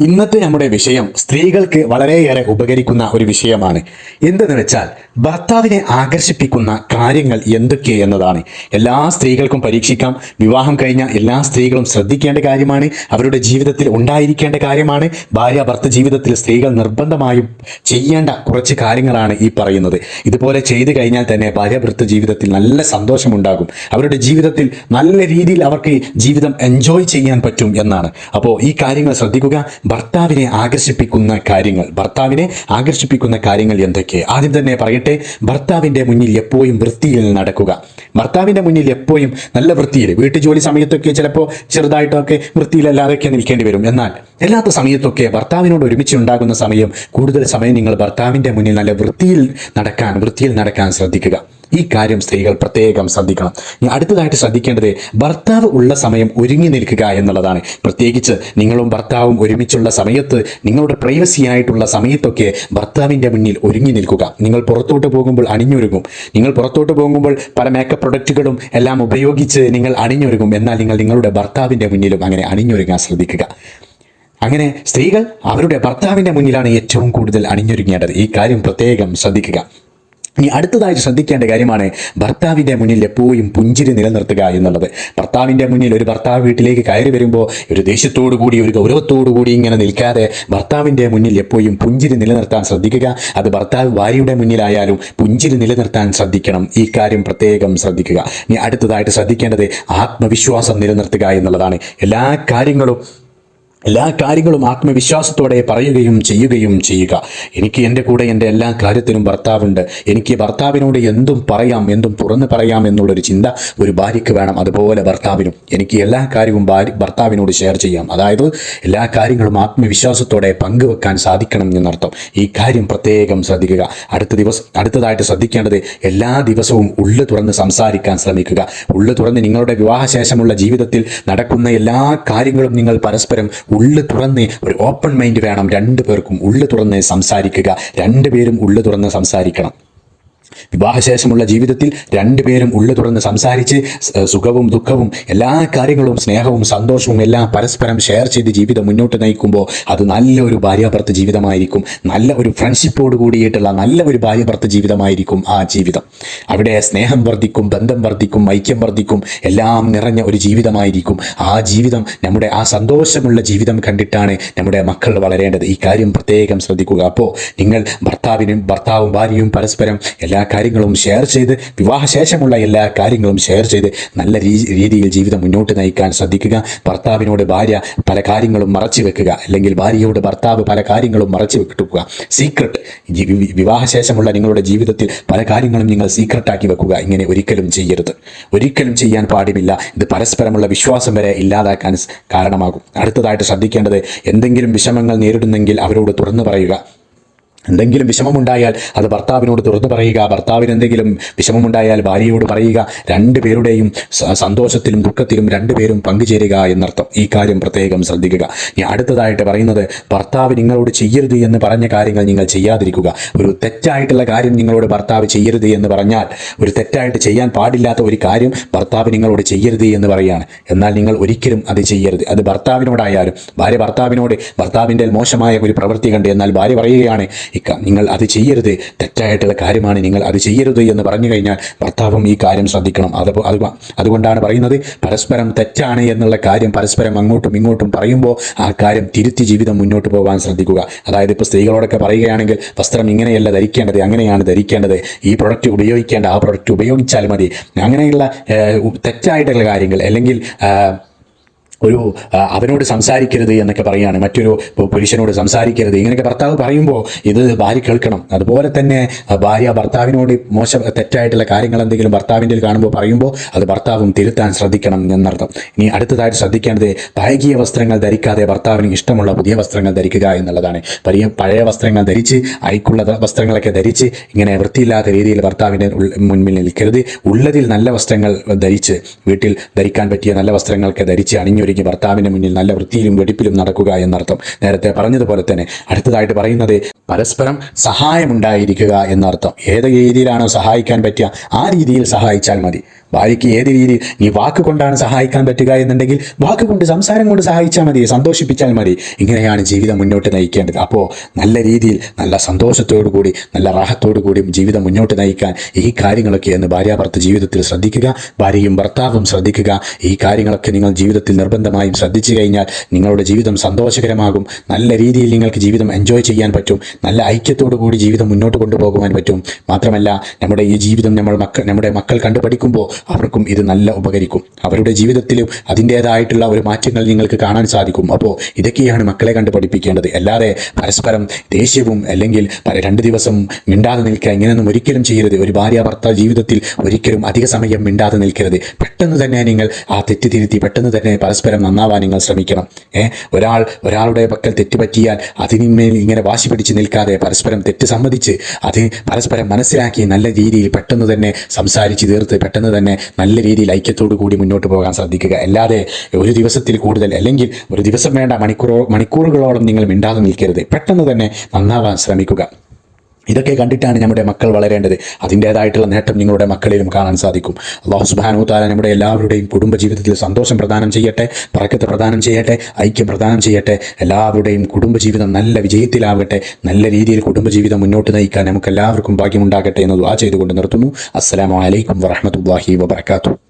ഇന്നത്തെ നമ്മുടെ വിഷയം സ്ത്രീകൾക്ക് വളരെയേറെ ഉപകരിക്കുന്ന ഒരു വിഷയമാണ്. എന്തെന്ന് വെച്ചാൽ ഭർത്താവിനെ ആകർഷിപ്പിക്കുന്ന കാര്യങ്ങൾ എന്തൊക്കെ എന്നതാണ്. എല്ലാ സ്ത്രീകൾക്കും പരീക്ഷിക്കാം. വിവാഹം കഴിഞ്ഞ എല്ലാ സ്ത്രീകളും ശ്രദ്ധിക്കേണ്ട കാര്യമാണ്. അവരുടെ ജീവിതത്തിൽ ഉണ്ടായിരിക്കേണ്ട കാര്യമാണ്. ഭാര്യ ഭർത്ത ജീവിതത്തിൽ സ്ത്രീകൾ നിർബന്ധമായും ചെയ്യേണ്ട കുറച്ച് കാര്യങ്ങളാണ് ഈ പറയുന്നത്. ഇതുപോലെ ചെയ്തു കഴിഞ്ഞാൽ തന്നെ ഭാര്യ ഭർത്ത ജീവിതത്തിൽ നല്ല സന്തോഷമുണ്ടാകും. അവരുടെ ജീവിതത്തിൽ നല്ല രീതിയിൽ അവർക്ക് ജീവിതം എൻജോയ് ചെയ്യാൻ പറ്റും എന്നാണ്. അപ്പോൾ ഈ കാര്യങ്ങൾ ശ്രദ്ധിക്കുക. ഭർത്താവിനെ ആകർഷിപ്പിക്കുന്ന കാര്യങ്ങൾ. ഭർത്താവിനെ ആകർഷിപ്പിക്കുന്ന കാര്യങ്ങൾ എന്തൊക്കെ? ആദ്യം തന്നെ പറയട്ടെ ഭർത്താവിന്റെ മുന്നിൽ എപ്പോഴും വൃത്തിയിൽ നടക്കുക. ഭർത്താവിന്റെ മുന്നിൽ എപ്പോഴും നല്ല വൃത്തിയിൽ. വീട്ടുജോലി സമയത്തൊക്കെ ചിലപ്പോൾ ചെറുതായിട്ടൊക്കെ വൃത്തിയിലല്ലാതൊക്കെ നിൽക്കേണ്ടി വരും. എന്നാൽ അല്ലാത്ത സമയത്തൊക്കെ ഭർത്താവിനോട് ഒരുമിച്ച് ഉണ്ടാകുന്ന സമയം കൂടുതൽ സമയം നിങ്ങൾ ഭർത്താവിന്റെ മുന്നിൽ നല്ല വൃത്തിയിൽ നടക്കാൻ വൃത്തിയിൽ നടക്കാൻ ശ്രദ്ധിക്കുക. ഈ കാര്യം സ്ത്രീകൾ പ്രത്യേകം ശ്രദ്ധിക്കണം. അടുത്തതായിട്ട് ശ്രദ്ധിക്കേണ്ടത് ഭർത്താവ് ഉള്ള സമയം ഒരുങ്ങി നിൽക്കുക എന്നുള്ളതാണ്. പ്രത്യേകിച്ച് നിങ്ങളും ഭർത്താവും ഒരുമിച്ചുള്ള സമയത്ത് നിങ്ങളുടെ പ്രൈവസി ആയിട്ടുള്ള സമയത്തൊക്കെ ഭർത്താവിന്റെ മുന്നിൽ ഒരുങ്ങി നിൽക്കുക. നിങ്ങൾ പുറത്തോട്ട് പോകുമ്പോൾ അണിഞ്ഞൊരുങ്ങും. നിങ്ങൾ പുറത്തോട്ട് പോകുമ്പോൾ പല മേക്കപ്പ് പ്രൊഡക്റ്റുകളും എല്ലാം ഉപയോഗിച്ച് നിങ്ങൾ അണിഞ്ഞൊരുങ്ങും. എന്നാൽ നിങ്ങൾ നിങ്ങളുടെ ഭർത്താവിന്റെ മുന്നിലും അങ്ങനെ അണിഞ്ഞൊരുങ്ങാൻ ശ്രദ്ധിക്കുക. അങ്ങനെ സ്ത്രീകൾ അവരുടെ ഭർത്താവിന്റെ മുന്നിലാണ് ഏറ്റവും കൂടുതൽ അണിഞ്ഞൊരുങ്ങേണ്ടത്. ഈ കാര്യം പ്രത്യേകം ശ്രദ്ധിക്കുക. ഇനി അടുത്തതായി ശ്രദ്ധിക്കേണ്ട കാര്യമാണ് ഭർത്താവിന്റെ മുന്നിൽ എപ്പോഴും പുഞ്ചിരി നിലനിർത്തുക എന്നുള്ളത്. ഭർത്താവിന്റെ മുന്നിൽ ഒരു ഭർത്താവ് വീട്ടിലേക്ക് കയറി വരുമ്പോൾ ഒരു ദേഷ്യത്തോടു കൂടി ഒരു ഗൗരവത്തോടു കൂടി ഇങ്ങനെ നിൽക്കാതെ ഭർത്താവിന്റെ മുന്നിൽ എപ്പോഴും പുഞ്ചിരി നിലനിർത്താൻ ശ്രദ്ധിക്കുക. അത് ഭർത്താവ് ഭാര്യയുടെ മുന്നിലായാലും പുഞ്ചിരി നിലനിർത്താൻ ശ്രദ്ധിക്കണം. ഈ കാര്യം പ്രത്യേകം ശ്രദ്ധിക്കുക. ഇനി അടുത്തതായിട്ട് ശ്രദ്ധിക്കേണ്ടത് ആത്മവിശ്വാസം നിലനിർത്തുക എന്നുള്ളതാണ്. എല്ലാ കാര്യങ്ങളും എല്ലാ കാര്യങ്ങളും ആത്മവിശ്വാസത്തോടെ പറയുകയും ചെയ്യുകയും ചെയ്യുക. എനിക്ക് എന്റെ കൂടെ എന്റെ എല്ലാ കാര്യത്തിനും ഭർത്താവുണ്ട്. എനിക്ക് ഭർത്താവിനോട് എന്തും പറയാം എന്തും തുറന്നു പറയാം എന്നുള്ളൊരു ചിന്ത ഒരു ഭാര്യയ്ക്ക് വേണം. അതുപോലെ ഭർത്താവിനും എനിക്ക് എല്ലാ കാര്യവും ഭാര്യ ഭർത്താവിനോട് ഷെയർ ചെയ്യാം. അതായത് എല്ലാ കാര്യങ്ങളും ആത്മവിശ്വാസത്തോടെ പങ്കുവെക്കാൻ സാധിക്കണം എന്നർത്ഥം. ഈ കാര്യം പ്രത്യേകം ശ്രദ്ധിക്കുക. അടുത്ത ദിവസം അടുത്തതായിട്ട് ശ്രദ്ധിക്കേണ്ടത് എല്ലാ ദിവസവും ഉള്ളു തുറന്ന് സംസാരിക്കാൻ ശ്രമിക്കുക. ഉള്ളു തുറന്ന് നിങ്ങളുടെ വിവാഹശേഷമുള്ള ജീവിതത്തിൽ നടക്കുന്ന എല്ലാ കാര്യങ്ങളും നിങ്ങൾ പരസ്പരം ഉള്ളു തുറന്ന് ഒരു ഓപ്പൺ മൈൻഡ് വേണം. രണ്ടു പേർക്കും ഉള്ളു തുറന്ന് സംസാരിക്കുക. രണ്ടുപേരും ഉള്ളു തുറന്ന് സംസാരിക്കണം. വിവാഹശേഷമുള്ള ജീവിതത്തിൽ രണ്ടുപേരും ഉള്ളു തുറന്ന് സംസാരിച്ച് സുഖവും ദുഃഖവും എല്ലാ കാര്യങ്ങളും സ്നേഹവും സന്തോഷവും എല്ലാം പരസ്പരം ഷെയർ ചെയ്ത് ജീവിതം മുന്നോട്ട് നയിക്കുമ്പോൾ അത് നല്ല ഒരു ഭാര്യാഭർത്ത ജീവിതമായിരിക്കും. നല്ല ഒരു ഫ്രണ്ട്ഷിപ്പോട് കൂടിയിട്ടുള്ള നല്ല ഒരു ഭാര്യാഭർത്ത ജീവിതമായിരിക്കും ആ ജീവിതം. അവിടെ സ്നേഹം വർദ്ധിക്കും ബന്ധം വർദ്ധിക്കും ഐക്യം വർദ്ധിക്കും എല്ലാം നിറഞ്ഞ ഒരു ജീവിതമായിരിക്കും. ആ ജീവിതം നമ്മുടെ ആ സന്തോഷമുള്ള ജീവിതം കണ്ടിട്ടാണ് നമ്മുടെ മക്കൾ വളരേണ്ടത്. ഈ കാര്യം പ്രത്യേകം ശ്രദ്ധിക്കുക. അപ്പോൾ നിങ്ങൾ ഭർത്താവിനും ഭർത്താവും ഭാര്യയും പരസ്പരം എല്ലാ കാര്യങ്ങളും ഷെയർ ചെയ്ത് വിവാഹശേഷമുള്ള എല്ലാ കാര്യങ്ങളും ഷെയർ ചെയ്ത് നല്ല രീതിയിൽ ജീവിതം മുന്നോട്ട് നയിക്കാൻ ശ്രദ്ധിക്കുക. ഭർത്താവിനോട് ഭാര്യ പല കാര്യങ്ങളും മറച്ചു വെക്കുക. അല്ലെങ്കിൽ ഭാര്യയോട് ഭർത്താവ് പല കാര്യങ്ങളും മറച്ചു വെക്കുക. സീക്രട്ട് വിവാഹശേഷമുള്ള നിങ്ങളുടെ ജീവിതത്തിൽ പല കാര്യങ്ങളും നിങ്ങൾ സീക്രട്ടാക്കി വെക്കുക. ഇങ്ങനെ ഒരിക്കലും ചെയ്യരുത്. ഒരിക്കലും ചെയ്യാൻ പാടില്ല. ഇത് പരസ്പരമുള്ള വിശ്വാസം വരെ ഇല്ലാതാക്കാൻ കാരണമാകും. അടുത്തതായിട്ട് ശ്രദ്ധിക്കേണ്ടത് എന്തെങ്കിലും വിഷമങ്ങൾ നേരിടുന്നെങ്കിൽ അവരോട് തുറന്നു പറയുക. എന്തെങ്കിലും വിഷമമുണ്ടായാൽ അത് ഭർത്താവിനോട് തുറന്നു പറയുക ഭർത്താവിന് എന്തെങ്കിലും വിഷമമുണ്ടായാൽ ഭാര്യയോട് പറയുക രണ്ടുപേരുടെയും സന്തോഷത്തിലും ദുഃഖത്തിലും രണ്ടുപേരും പങ്കുചേരുക എന്നർത്ഥം. ഈ കാര്യം പ്രത്യേകം ശ്രദ്ധിക്കുക. ഇനി അടുത്തതായിട്ട് പറയുന്നത് ഭർത്താവ് നിങ്ങളോട് ചെയ്യരുത് എന്ന് പറഞ്ഞ കാര്യങ്ങൾ നിങ്ങൾ ചെയ്യാതിരിക്കുക. ഒരു തെറ്റായിട്ടുള്ള കാര്യം നിങ്ങളോട് ഭർത്താവ് ചെയ്യരുത് എന്ന് പറഞ്ഞാൽ ഒരു തെറ്റായിട്ട് ചെയ്യാൻ പാടില്ലാത്ത ഒരു കാര്യം ഭർത്താവ് നിങ്ങളോട് ചെയ്യരുത് എന്ന് പറയുകയാണ് എന്നാൽ നിങ്ങൾ ഒരിക്കലും അത് ചെയ്യരുത്. അത് ഭർത്താവിനോടായാലും ഭാര്യ ഭർത്താവിനോട് ഭർത്താവിന്റെ മോശമായ ഒരു പ്രവൃത്തി കണ്ട് എന്നാൽ ഭാര്യ പറയുകയാണ് ഇക്ക നിങ്ങൾ അത് ചെയ്യരുത്. തെറ്റായിട്ടുള്ള കാര്യമാണ് നിങ്ങൾ അത് ചെയ്യരുത് എന്ന് പറഞ്ഞു കഴിഞ്ഞാൽ ഭർത്താവും ഈ കാര്യം ശ്രദ്ധിക്കണം. അത് അത് അതുകൊണ്ടാണ് പറയുന്നത് പരസ്പരം തെറ്റാണ് എന്നുള്ള കാര്യം പരസ്പരം അങ്ങോട്ടും ഇങ്ങോട്ടും പറയുമ്പോൾ ആ കാര്യം തിരുത്തി ജീവിതം മുന്നോട്ട് പോകാൻ ശ്രദ്ധിക്കുക. അതായത് ഇപ്പോൾ സ്ത്രീകളോടൊക്കെ പറയുകയാണെങ്കിൽ വസ്ത്രം ഇങ്ങനെയല്ല ധരിക്കേണ്ടത് അങ്ങനെയാണ് ധരിക്കേണ്ടത്. ഈ പ്രൊഡക്റ്റ് ഉപയോഗിക്കേണ്ട ആ പ്രൊഡക്റ്റ് ഉപയോഗിച്ചാൽ മതി. അങ്ങനെയുള്ള തെറ്റായിട്ടുള്ള കാര്യങ്ങൾ അല്ലെങ്കിൽ ഒരു അവനോട് സംസാരിക്കരുത് എന്നൊക്കെ പറയുകയാണ് മറ്റൊരു പുരുഷനോട് സംസാരിക്കരുത്. ഇങ്ങനെയൊക്കെ ഭർത്താവ് പറയുമ്പോൾ ഇത് ഭാര്യ കേൾക്കണം. അതുപോലെ തന്നെ ഭാര്യ ഭർത്താവിനോട് മോശം തെറ്റായിട്ടുള്ള കാര്യങ്ങൾ എന്തെങ്കിലും ഭർത്താവിന്റെ കാണുമ്പോൾ പറയുമ്പോൾ അത് ഭർത്താവും തിരുത്താൻ ശ്രദ്ധിക്കണം എന്നർത്ഥം. ഇനി അടുത്തതായിട്ട് ശ്രദ്ധിക്കേണ്ടത് പഴകിയ വസ്ത്രങ്ങൾ ധരിക്കാതെ ഭർത്താവിന് ഇഷ്ടമുള്ള പുതിയ വസ്ത്രങ്ങൾ ധരിക്കുക എന്നുള്ളതാണ്. പഴയ പഴയ വസ്ത്രങ്ങൾ ധരിച്ച് അയക്കുള്ള വസ്ത്രങ്ങളൊക്കെ ധരിച്ച് ഇങ്ങനെ വൃത്തിയില്ലാത്ത രീതിയിൽ ഭർത്താവിന്റെ മുന്നിൽ നിൽക്കരുത്. ഉള്ളതിൽ നല്ല വസ്ത്രങ്ങൾ ധരിച്ച് വീട്ടിൽ ധരിക്കാൻ പറ്റിയ നല്ല വസ്ത്രങ്ങളൊക്കെ ധരിച്ച് അണിഞ്ഞൊരുങ്ങി ഭർത്താവിന്റെ മുന്നിൽ നല്ല വൃത്തിയിലും വെടിപ്പിലും നടക്കുക എന്നർത്ഥം. നേരത്തെ പറഞ്ഞതുപോലെ തന്നെ അടുത്തതായിട്ട് പറയുന്നത് പരസ്പരം സഹായമുണ്ടായിരിക്കുക എന്നർത്ഥം. ഏത് രീതിയിലാണോ സഹായിക്കാൻ പറ്റുക? ആ രീതിയിൽ സഹായിച്ചാൽ മതി. ഭാര്യയ്ക്ക് ഏത് രീതിയിൽ ഈ വാക്കുകൊണ്ടാണ് സഹായിക്കാൻ പറ്റുക എന്നുണ്ടെങ്കിൽ വാക്കുകൊണ്ട് സംസാരം കൊണ്ട് സഹായിച്ചാൽ മതി സന്തോഷിപ്പിച്ചാൽ മതി. ഇങ്ങനെയാണ് ജീവിതം മുന്നോട്ട് നയിക്കേണ്ടത്. അപ്പോൾ നല്ല രീതിയിൽ നല്ല സന്തോഷത്തോടു കൂടി നല്ല റാഹത്തോടു കൂടി ജീവിതം മുന്നോട്ട് നയിക്കാൻ ഈ കാര്യങ്ങളൊക്കെ എന്ന് ഭാര്യാഭർത്ത ജീവിതത്തിൽ ശ്രദ്ധിക്കുക ഭാര്യയും ഭർത്താവും ശ്രദ്ധിക്കുക. ഈ കാര്യങ്ങളൊക്കെ നിങ്ങൾ ജീവിതത്തിൽ നിർബന്ധമായും ശ്രദ്ധിച്ചു കഴിഞ്ഞാൽ നിങ്ങളുടെ ജീവിതം സന്തോഷകരമാകും. നല്ല രീതിയിൽ നിങ്ങൾക്ക് ജീവിതം എൻജോയ് ചെയ്യാൻ പറ്റും. നല്ല ഐക്യത്തോടു കൂടി ജീവിതം മുന്നോട്ട് കൊണ്ടുപോകുവാൻ പറ്റും. മാത്രമല്ല നമ്മുടെ ഈ ജീവിതം നമ്മൾ മക്കൾ നമ്മുടെ മക്കൾ കണ്ടു പഠിക്കുമ്പോൾ അവർക്കും ഇത് നല്ല ഉപകരിക്കും. അവരുടെ ജീവിതത്തിലും അതിന്റേതായിട്ടുള്ള ഒരു മാറ്റങ്ങൾ നിങ്ങൾക്ക് കാണാൻ സാധിക്കും. അപ്പോൾ ഇതൊക്കെയാണ് മക്കളെ കണ്ട് പഠിപ്പിക്കേണ്ടത്. അല്ലാതെ പരസ്പരം ദേഷ്യവും അല്ലെങ്കിൽ രണ്ട് ദിവസം മിണ്ടാതെ നിൽക്കുക ഇങ്ങനെയൊന്നും ഒരിക്കലും ചെയ്യരുത്. ഒരു ഭാര്യ ഭർത്താവ് ജീവിതത്തിൽ ഒരിക്കലും അധിക സമയം മിണ്ടാതെ നിൽക്കരുത്. പെട്ടെന്ന് തന്നെ നിങ്ങൾ ആ തെറ്റ് തിരുത്തി പെട്ടെന്ന് തന്നെ പരസ്പരം നന്നാവാൻ നിങ്ങൾ ശ്രമിക്കണം. ഏ? ഒരാൾ ഒരാളുടെ പക്കൽ തെറ്റ് പറ്റിയാൽ അതിന്മേൽ ഇങ്ങനെ വാശി പിടിച്ച് നിൽക്കാതെ പരസ്പരം തെറ്റ് സമ്മതിച്ച് അത് പരസ്പരം മനസ്സിലാക്കി നല്ല രീതിയിൽ പെട്ടെന്ന് തന്നെ സംസാരിച്ച് തീർത്ത് പെട്ടെന്ന് തന്നെ നല്ല രീതിയിൽ ഐക്യത്തോടു കൂടി മുന്നോട്ട് പോകാൻ ശ്രദ്ധിക്കുക. അല്ലാതെ ഒരു ദിവസത്തിൽ കൂടുതൽ അല്ലെങ്കിൽ ഒരു ദിവസം വേണ്ട മണിക്കൂറോ മണിക്കൂറുകളോളം നിങ്ങൾ മിണ്ടാതെ നിൽക്കരുത്. പെട്ടെന്ന് തന്നെ നന്നാവാൻ ശ്രമിക്കുക. ഇതൊക്കെ കണ്ടിട്ടാണ് നമ്മുടെ മക്കൾ വളരേണ്ടത്. അതിന്റേതായിട്ടുള്ള നേട്ടം നിങ്ങളുടെ മക്കളിലും കാണാൻ സാധിക്കും. അള്ളാഹു സുബാനു താല നമ്മുടെ എല്ലാവരുടെയും കുടുംബജീവിതത്തിൽ സന്തോഷം പ്രദാനം ചെയ്യട്ടെ പറക്കത്ത് പ്രദാനം ചെയ്യട്ടെ ഐക്യം പ്രദാനം ചെയ്യട്ടെ. എല്ലാവരുടെയും കുടുംബജീവിതം നല്ല വിജയത്തിലാവട്ടെ നല്ല രീതിയിൽ കുടുംബജീവിതം മുന്നോട്ട് നയിക്കാൻ നമുക്ക് എല്ലാവർക്കും ഭാഗ്യമുണ്ടാകട്ടെ എന്ന് ദുആ ചെയ്തുകൊണ്ട് നിർത്തുന്നു. അസ്സലാമു അലൈക്കും വറഹ്മത്തുള്ളാഹി വബറകാതുഹു.